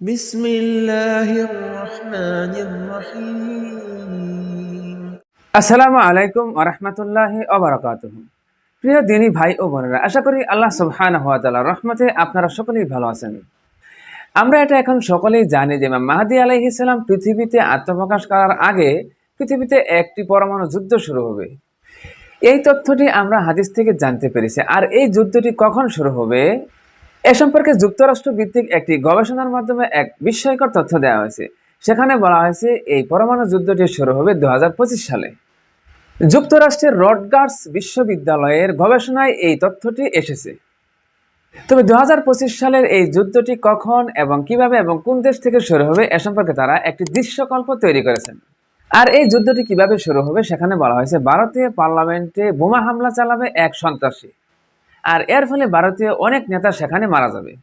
بسم الله الرحمن الرحيم আসসালামু আলাইকুম ওরহমতুল্লাহ ওবরাকাতুহ প্রিয় দিনী ভাই ও বোনেরা আশা করি আল্লাহ সুবহান হওয়া তাআলার রহমতে আপনারা সকলেই ভালো আছেন আমরা এটা এখন সকলেই জানি যে ইমাম মাহাদি আলাইহিস সালাম পৃথিবীতে আত্মপ্রকাশ করার আগে পৃথিবীতে একটি পরমাণু যুদ্ধ শুরু হবে এই তথ্যটি আমরা হাদিস থেকে জানতে পেরেছি আর এই যুদ্ধটি কখন শুরু হবে এ সম্পর্কে যুক্তরাষ্ট্র ভিত্তিক একটি গবেষণার মাধ্যমে এক বিস্ময়কর তথ্য দেওয়া হয়েছে। সেখানে বলা হয়েছে, এই পরমাণু যুদ্ধটি শুরু হবে দু সালে। যুক্তরাষ্ট্রের রডগার্স বিশ্ববিদ্যালয়ের গবেষণায় এই তথ্যটি এসেছে। তবে দু হাজার পঁচিশ সালের এই যুদ্ধটি কখন এবং কীভাবে এবং কোন দেশ থেকে শুরু হবে এ সম্পর্কে তারা একটি দৃশ্যকল্প তৈরি করেছেন। আর এই যুদ্ধটি কীভাবে শুরু হবে সেখানে বলা হয়েছে, ভারতীয় পার্লামেন্টে বোমা হামলা চালাবে এক সন্ত্রাসী। আর এর ফলে ভারতীয় অনেক নেতা সেখানে মারা যাবে,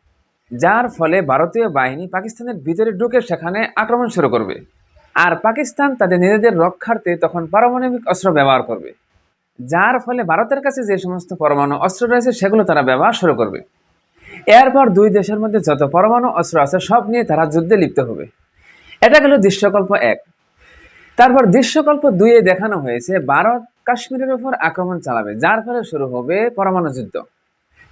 যার ফলে ভারতীয় বাহিনী পাকিস্তানের ভিতরে ঢুকে সেখানে আক্রমণ শুরু করবে। আর পাকিস্তান তাদের নিজেদের রক্ষার্থে তখন পারমাণবিক অস্ত্র ব্যবহার করবে, যার ফলে ভারতের কাছে যে সমস্ত পরমাণু অস্ত্র রয়েছে সেগুলো তারা ব্যবহার শুরু করবে। এরপর দুই দেশের মধ্যে যত পরমাণু অস্ত্র আছে সব নিয়ে তারা যুদ্ধে লিপ্ত হবে। এটা গেল দৃশ্যকল্প এক। তারপর দৃশ্যকল্প দুইয়ে দেখানো হয়েছে, ভারত কাশ্মীরের উপর আক্রমণ চালাবে, যার ফলে শুরু হবে পরমাণু যুদ্ধ।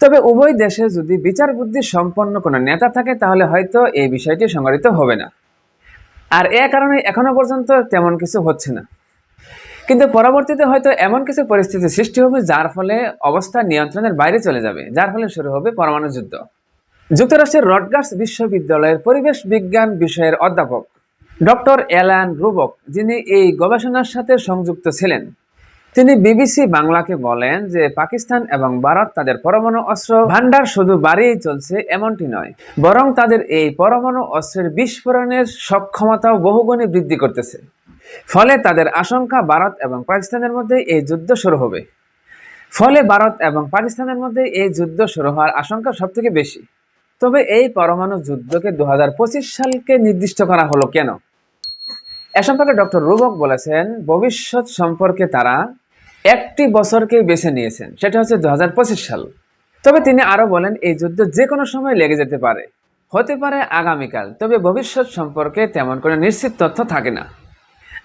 তবে উভয় দেশে যদি বিচার বুদ্ধি সম্পন্ন কোনো নেতা থাকে, তাহলে হয়তো এই বিষয়টি সংঘটিত হবে না। আর এ কারণে এখনও পর্যন্ত তেমন কিছু হচ্ছে না। কিন্তু পরবর্তীতে হয়তো এমন কিছু পরিস্থিতি সৃষ্টি হবে, যার ফলে অবস্থা নিয়ন্ত্রণের বাইরে চলে যাবে, যার ফলে শুরু হবে পরমাণু যুদ্ধ। যুক্তরাষ্ট্রের রডগার্স বিশ্ববিদ্যালয়ের পরিবেশ বিজ্ঞান বিষয়ের অধ্যাপক ডক্টর অ্যালান রুবক, যিনি এই গবেষণার সাথে সংযুক্ত ছিলেন। তিনি বিবিসি বাংলাকে বলেন যে পাকিস্তান এবং ভারত তাদের পরমাণু অস্ত্র ভান্ডার শুধু বাড়িয়েই চলছে এমনটি নয়, বরং তাদের এই পরমাণু অস্ত্রের বিস্ফোরণের সক্ষমতাও বহুগুণে বৃদ্ধি করতেছে। ফলে তাদের আশঙ্কা ভারত এবং পাকিস্তানের মধ্যে এই যুদ্ধ শুরু হবে। ফলে ভারত এবং পাকিস্তানের মধ্যে এই যুদ্ধ শুরু হওয়ার আশঙ্কা সবথেকে বেশি। তবে এই পরমাণু যুদ্ধকে দু হাজার পঁচিশ সালকে নির্দিষ্ট করা হলো কেন? এ সম্পর্কে ডক্টর রুবক বলেছেন, ভবিষ্যৎ সম্পর্কে তারা একটি বছরকে বেছে নিয়েছেন, সেটা হচ্ছে দু হাজার পঁচিশ সাল। তবে তিনি আরও বলেন, এই যুদ্ধ যে কোনো সময় লেগে যেতে পারে। হতে পারে আগামীকাল, তবে ভবিষ্যৎ সম্পর্কে তেমন কোনো নিশ্চিত তথ্য থাকে না।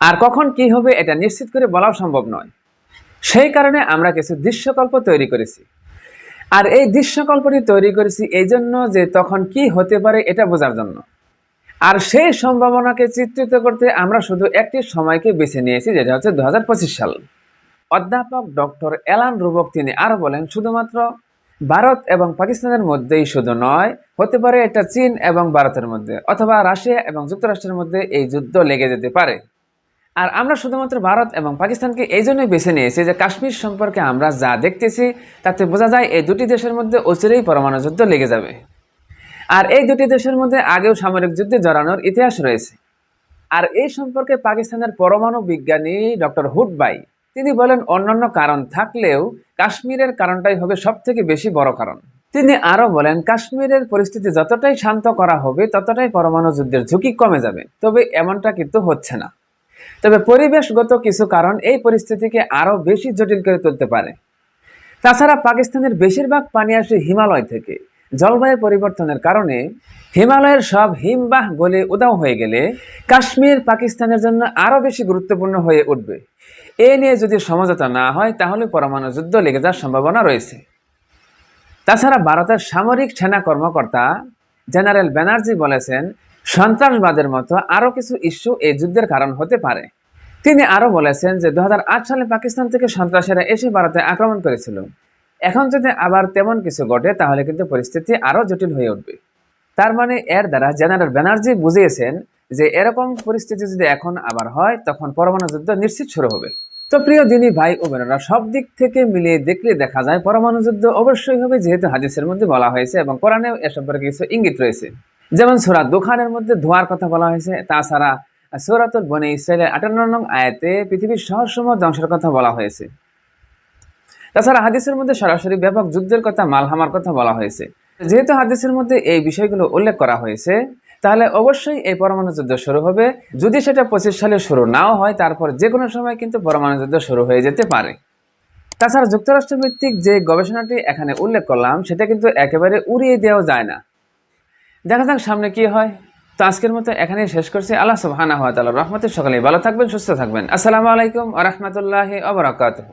আর কখন কি হবে এটা নিশ্চিত করে বলাও সম্ভব নয়। সেই কারণে আমরা কিছু দৃশ্যকল্প তৈরি করেছি। আর এই দৃশ্যকল্পটি তৈরি করেছি এই জন্য যে তখন কি হতে পারে এটা বোঝার জন্য। আর সেই সম্ভাবনাকে চিত্রিত করতে আমরা শুধু একটি সময়কে বেছে নিয়েছি, যেটা হচ্ছে দু হাজার পঁচিশ সাল। অধ্যাপক ডক্টর অ্যালান রুবক তিনি আরও বলেন, শুধুমাত্র ভারত এবং পাকিস্তানের মধ্যেই শুধু নয়, হতে পারে এটা চীন এবং ভারতের মধ্যে, অথবা রাশিয়া এবং যুক্তরাষ্ট্রের মধ্যে এই যুদ্ধ লেগে যেতে পারে। আর আমরা শুধুমাত্র ভারত এবং পাকিস্তানকে এই জন্যই বেছে নিয়েছি যে কাশ্মীর সম্পর্কে আমরা যা দেখতেছি, তাতে বোঝা যায় এই দুটি দেশের মধ্যে অচিরেই পরমাণু যুদ্ধ লেগে যাবে। আর এই দুটি দেশের মধ্যে আগেও সামরিক যুদ্ধে জড়ানোর ইতিহাস রয়েছে। আর এই সম্পর্কে পাকিস্তানের পরমাণু বিজ্ঞানী ডক্টর হুডবাই তিনি বলেন, অন্যান্য কারণ থাকলেও কাশ্মীরের কারণটাই হবে সব থেকে বেশি বড় কারণ। তিনি আরও বলেন, কাশ্মীরের পরিস্থিতি যতটাই শান্ত করা হবে, ততটাই পরমাণু যুদ্ধের ঝুঁকি কমে যাবে। তবে এমনটা কিন্তু হচ্ছে না। তবে পরিবেশগত কিছু কারণ এই পরিস্থিতিকে আরও বেশি জটিল করে তুলতে পারে। তাছাড়া পাকিস্তানের বেশিরভাগ পানি আসে হিমালয় থেকে। জলবায়ু পরিবর্তনের কারণে হিমালয়ের সব হিমবাহ গলে উদাও হয়ে গেলে কাশ্মীর পাকিস্তানের জন্য আরও বেশি গুরুত্বপূর্ণ হয়ে উঠবে। এ নিয়ে যদি সমঝোতা না হয়, তাহলে পরমাণু যুদ্ধ লেগে যাওয়ার সম্ভাবনা রয়েছে। তাছাড়া ভারতের সামরিক সেনা কর্মকর্তা জেনারেল ব্যানার্জি বলেছেন, সন্ত্রাসবাদের মতো আরও কিছু ইস্যু এই যুদ্ধের কারণ হতে পারে। তিনি আরও বলেছেন যে দু হাজার আট সালে পাকিস্তান থেকে সন্ত্রাসীরা এসে ভারতে আক্রমণ করেছিল। এখন যদি আবার তেমন কিছু ঘটে, তাহলে কিন্তু পরিস্থিতি আরও জটিল হয়ে উঠবে। তার মানে এর দ্বারা জেনারেল ব্যানার্জি বুঝিয়েছেন যে এরকম পরিস্থিতি যদি এখন আবার হয়, তখন পরমাণু যুদ্ধ নিশ্চিত শুরু হবে। তো প্রিয় দিনী ভাই ও বোনেরা, সব দিক থেকে মিলিয়ে দেখলে দেখা যায় পরমাণু যুদ্ধ অবশ্যই হবে, যেহেতু হাদিসের মধ্যে বলা হয়েছে এবং কোরআনেও এ সম্পর্কে কিছু ইঙ্গিত রয়েছে। যেমন সুরা দোকানের মধ্যে ধোয়ার কথা বলা হয়েছে, তাছাড়া সৌরাতুল বনে ইসরায়েলের আটান্ন নং আয়াতে পৃথিবীর শহরসমূহ ধ্বংসের কথা বলা হয়েছে। তাছাড়া হাদিসের মধ্যে সরাসরি ব্যাপক যুদ্ধের কথা, মালহামার কথা বলা হয়েছে। যেহেতু হাদিসের মধ্যে এই বিষয়গুলো উল্লেখ করা হয়েছে তাহলে অবশ্যই এই পরমাণু যুদ্ধ শুরু হবে। যদি সেটা পঁচিশ সালে শুরু নাও হয়, তারপর যে কোনো সময় কিন্তু পরমাণু যুদ্ধ শুরু হয়ে যেতে পারে। তাছাড়া যুক্তরাষ্ট্র ভিত্তিক যে গবেষণাটি এখানে উল্লেখ করলাম, সেটা কিন্তু একেবারে উড়িয়ে দেওয়া যায় না। দেখা যাক সামনে কি হয়। তো আজকের মতো এখানেই শেষ করছি। আল্লাহ সুবহানাহু ওয়া তাআলার রহমতে সকলেই ভালো থাকবেন, সুস্থ থাকবেন। আসসালামু আলাইকুম রাহমাতুল্লাহি ওয়া বারাকাতুহু।